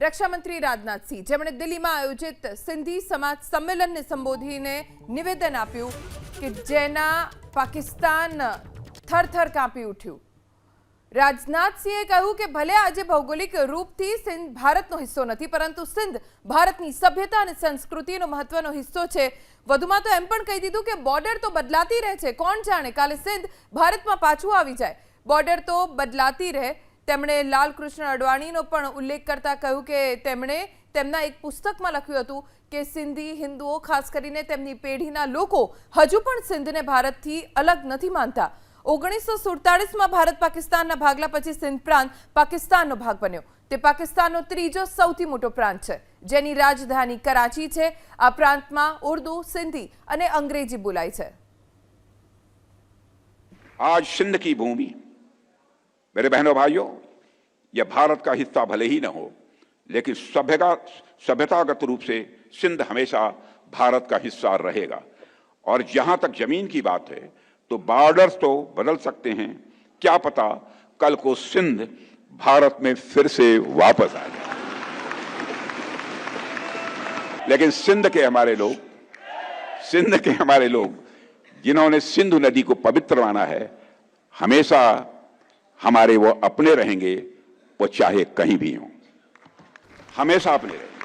રક્ષામંત્રી રાજનાથસિંહ, જેમણે દિલ્હીમાં આયોજિત સિંધી સમાજ સંમેલનને સંબોધીને નિવેદન આપ્યું કે જેના પાકિસ્તાન થરથર કાંપી ઉઠ્યું. રાજનાથસિંહે કહ્યું કે ભલે આજે ભૌગોલિક રૂપથી સિંધ ભારતનો હિસ્સો નથી, પરંતુ સિંધ ભારતની સભ્યતા અને સંસ્કૃતિનો મહત્વનો હિસ્સો છે. વધુમાં તો એમ પણ કહી દીધું કે બોર્ડર તો બદલાતી રહે છે. કોણ જાણે, કાલે સિંધ ભારતમાં પાછું આવી જાય. બોર્ડર તો બદલાતી રહે. તેમણે લાલકૃષ્ણ અડવાણીનો પણ ઉલ્લેખ કરતા કહ્યું કે તેમણે તેમના એક પુસ્તકમાં લખ્યું હતું કે સિંધી હિન્દુઓ, ખાસ કરીને તેમની પેઢીના લોકો, હજુ પણ સિંધને ભારતથી અલગ નથી માનતા. ઓગણીસો સુડતાળીસમાં ભારત પાકિસ્તાનના ભાગલા પછી સિંધ પ્રાંત પાકિસ્તાનનો ભાગ બન્યો. તે પાકિસ્તાનનો ત્રીજો સૌથી મોટો પ્રાંત છે, જેની રાજધાની કરાચી છે. આ પ્રાંતમાં ઉર્દુ, સિંધી અને અંગ્રેજી બોલાય છે. આજ સિંધ કી ભૂમિ मेरे बहनों भाइयों, यह भारत का हिस्सा भले ही न हो, लेकिन सभ्यता सभ्यतागत रूप से सिंध हमेशा भारत का हिस्सा रहेगा। और जहाँ तक ज़मीन की बात है तो बॉर्डर्स तो बदल सकते हैं। क्या पता कल को सिंध भारत में फिर से वापस आ जाए लेकिन सिंध के हमारे लोग, सिंध के हमारे लोग, जिन्होंने सिंधु नदी को पवित्र माना है, हमेशा हमारे वो अपने रहेंगे वो चाहे कहीं भी हों हमेशा अपने रहेंगे